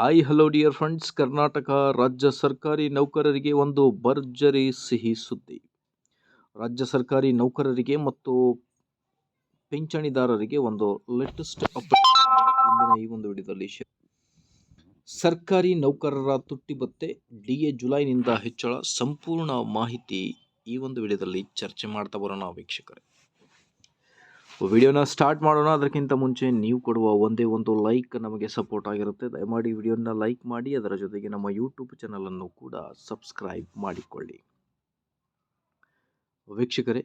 Hi hello dear friends, Karnataka ರಾಜ್ಯ ಸರ್ಕಾರಿ ನೌಕರರಿಗೆ ಒಂದು ಭರ್ಜರಿ ಸಿಹಿ ಸುದ್ದಿ. ರಾಜ್ಯ ಸರ್ಕಾರಿ ನೌಕರರಿಗೆ ಮತ್ತು ಪಿಂಚಣಿದಾರರಿಗೆ ಒಂದು ಲೇಟೆಸ್ಟ್ ಅಪ್ಡೇಟ್ ಇಂದಿನ ಈ ಒಂದು ವಿಡಿಯೋದಲ್ಲಿ ಶೇರ್ ಸರ್ಕಾರಿ ನೌಕರರ ತುಟ್ಟಿ ಬತ್ತೆ ಡಿ ಎ ಜುಲೈನಿಂದ ಹೆಚ್ಚಳ, ಸಂಪೂರ್ಣ ಮಾಹಿತಿ ಈ ಒಂದು ವಿಡಿಯೋದಲ್ಲಿ ಚರ್ಚೆ ಮಾಡ್ತಾ ಬರೋಣ ವೀಕ್ಷಕರೇ. ವಿಡಿಯೋನ ಸ್ಟಾರ್ಟ್ ಮಾಡೋಣ. ಅದಕ್ಕಿಂತ ಮುಂಚೆ ನೀವು ಕೊಡುವ ಒಂದೇ ಒಂದು ಲೈಕ್ ನಮಗೆ ಸಪೋರ್ಟ್ ಆಗಿರುತ್ತೆ. ದಯಮಾಡಿ ವಿಡಿಯೋನ ಲೈಕ್ ಮಾಡಿ. ಅದರ ಜೊತೆಗೆ ನಮ್ಮ ಯೂಟ್ಯೂಬ್ ಚಾನಲನ್ನು ಕೂಡ ಸಬ್ಸ್ಕ್ರೈಬ್ ಮಾಡಿಕೊಳ್ಳಿ. ವೀಕ್ಷಕರೇ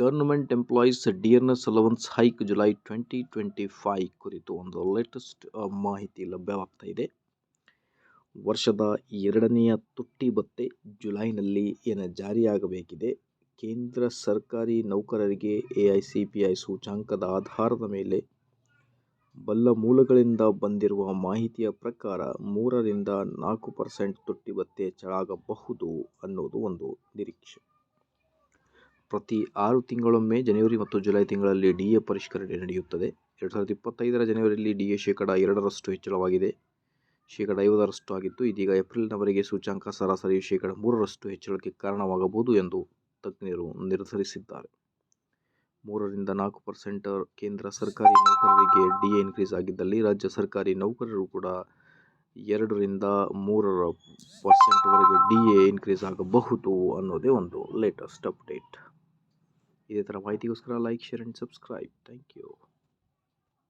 government employees dearness allowance hike July twenty twenty five ಕುರಿತು ಒಂದು ಲೇಟೆಸ್ಟ್ ಮಾಹಿತಿ ಲಭ್ಯವಾಗ್ತಾ ಇದೆ. ವರ್ಷದ ಎರಡನೆಯ ತುಟ್ಟಿ ಭತ್ತೆ ಜುಲೈನಲ್ಲಿ ಏನು ಜಾರಿಯಾಗಬೇಕಿದೆ? ಕೇಂದ್ರ ಸರ್ಕಾರಿ ನೌಕರರಿಗೆ A I C P I ಸೂಚಾಂಕದ ಆಧಾರದ ಮೇಲೆ ಬಲ್ಲ ಮೂಲಗಳಿಂದ ಬಂದಿರುವ ಮಾಹಿತಿಯ ಪ್ರಕಾರ ಮೂರರಿಂದ ನಾಲ್ಕು ಪರ್ಸೆಂಟ್ ತೊಟ್ಟಿ ಭತ್ತೆ ಹೆಚ್ಚಳಾಗಬಹುದು ಅನ್ನೋದು ಒಂದು ನಿರೀಕ್ಷೆ. ಪ್ರತಿ ಆರು ತಿಂಗಳೊಮ್ಮೆ ಜನವರಿ ಮತ್ತು ಜುಲೈ ತಿಂಗಳಲ್ಲಿ ಡಿ ಎ ಪರಿಷ್ಕರಣೆ ನಡೆಯುತ್ತದೆ. ಎರಡು ಸಾವಿರದ ಇಪ್ಪತ್ತೈದರ ಜನವರಿಯಲ್ಲಿ ಡಿ ಎ ಶೇಕಡ ಎರಡರಷ್ಟು ಹೆಚ್ಚಳವಾಗಿದೆ. ಶೇಕಡ ಐವತ್ತರಷ್ಟು ಆಗಿತ್ತು ಇದೀಗ ಏಪ್ರಿಲ್ನವರೆಗೆ ಸೂಚ್ಯಂಕ ಸರಾಸರಿ ಶೇಕಡ ಮೂರರಷ್ಟು ಹೆಚ್ಚಳಕ್ಕೆ ಕಾರಣವಾಗಬಹುದು ಎಂದು ತಜ್ಞರು ನಿರ್ಧರಿಸಿದ್ದಾರೆ. ಮೂರರಿಂದ ನಾಲ್ಕು ಪರ್ಸೆಂಟ್ ಕೇಂದ್ರ ಸರ್ಕಾರಿ ನೌಕರರಿಗೆ ಡಿ ಎ ಇನ್ಕ್ರೀಸ್ ಆಗಿದ್ದಲ್ಲಿ ರಾಜ್ಯ ಸರ್ಕಾರಿ ನೌಕರರು ಕೂಡ ಎರಡರಿಂದ ಮೂರರ ಪರ್ಸೆಂಟ್ವರೆಗೆ ಡಿ ಎ ಇನ್ಕ್ರೀಸ್ ಆಗಬಹುದು ಅನ್ನೋದೇ ಒಂದು ಲೇಟೆಸ್ಟ್ ಅಪ್ಡೇಟ್ ಇದೇ ಥರ ಮಾಹಿತಿಗೋಸ್ಕರ like share and subscribe thank you